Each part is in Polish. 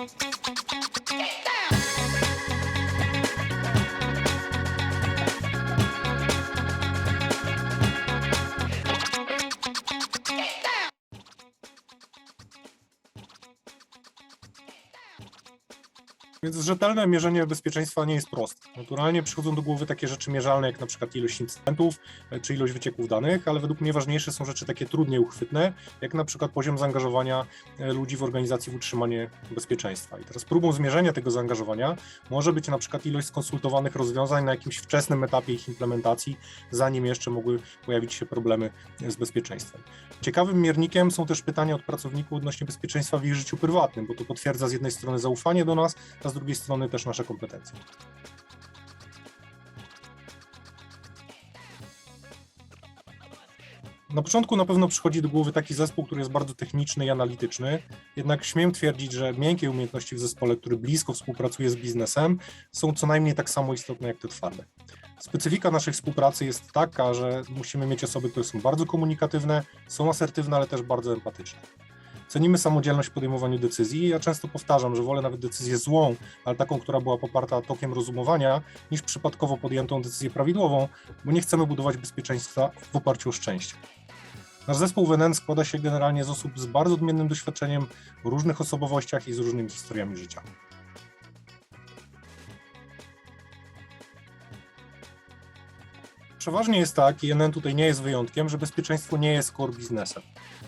Get down! Więc rzetelne mierzenie bezpieczeństwa nie jest proste. Naturalnie przychodzą do głowy takie rzeczy mierzalne, jak na przykład ilość incydentów e, czy ilość wycieków danych, ale według mnie ważniejsze są rzeczy takie trudniej uchwytne, jak na przykład poziom zaangażowania e, ludzi w organizacji w utrzymanie bezpieczeństwa. I teraz próbą zmierzenia tego zaangażowania może być na przykład ilość skonsultowanych rozwiązań na jakimś wczesnym etapie ich implementacji, zanim jeszcze mogły pojawić się problemy z bezpieczeństwem. Ciekawym miernikiem są też pytania od pracowników odnośnie bezpieczeństwa w ich życiu prywatnym, bo to potwierdza z jednej strony zaufanie do nas, a z drugiej strony też nasze kompetencje. Na początku na pewno przychodzi do głowy taki zespół, który jest bardzo techniczny i analityczny, jednak śmiem twierdzić, że miękkie umiejętności w zespole, który blisko współpracuje z biznesem, są co najmniej tak samo istotne jak te twarde. Specyfika naszej współpracy jest taka, że musimy mieć osoby, które są bardzo komunikatywne, są asertywne, ale też bardzo empatyczne. Cenimy samodzielność w podejmowaniu decyzji. Ja często powtarzam, że wolę nawet decyzję złą, ale taką, która była poparta tokiem rozumowania, niż przypadkowo podjętą decyzję prawidłową, bo nie chcemy budować bezpieczeństwa w oparciu o szczęście. Nasz zespół WNN składa się generalnie z osób z bardzo odmiennym doświadczeniem różnych osobowościach i z różnymi historiami życia. Przeważnie jest tak, i NN tutaj nie jest wyjątkiem, że bezpieczeństwo nie jest core biznesem.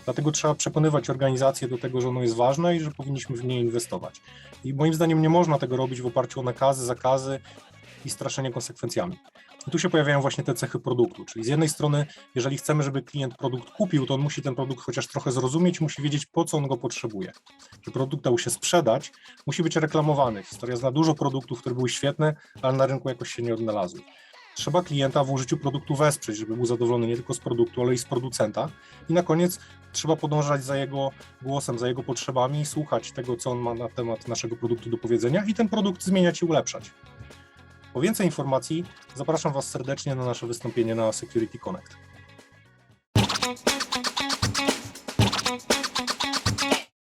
Dlatego trzeba przekonywać organizacje do tego, że ono jest ważne i że powinniśmy w nie inwestować. I moim zdaniem nie można tego robić w oparciu o nakazy, zakazy i straszenie konsekwencjami. I tu się pojawiają właśnie te cechy produktu, czyli z jednej strony, jeżeli chcemy, żeby klient produkt kupił, to on musi ten produkt chociaż trochę zrozumieć, musi wiedzieć, po co on go potrzebuje. Żeby produkt dał się sprzedać, musi być reklamowany. Historia zna dużo produktów, które były świetne, ale na rynku jakoś się nie odnalazły trzeba klienta w użyciu produktu wesprzeć, żeby był zadowolony nie tylko z produktu, ale i z producenta. I na koniec trzeba podążać za jego głosem, za jego potrzebami i słuchać tego, co on ma na temat naszego produktu do powiedzenia i ten produkt zmieniać i ulepszać. Po więcej informacji zapraszam Was serdecznie na nasze wystąpienie na Security Connect.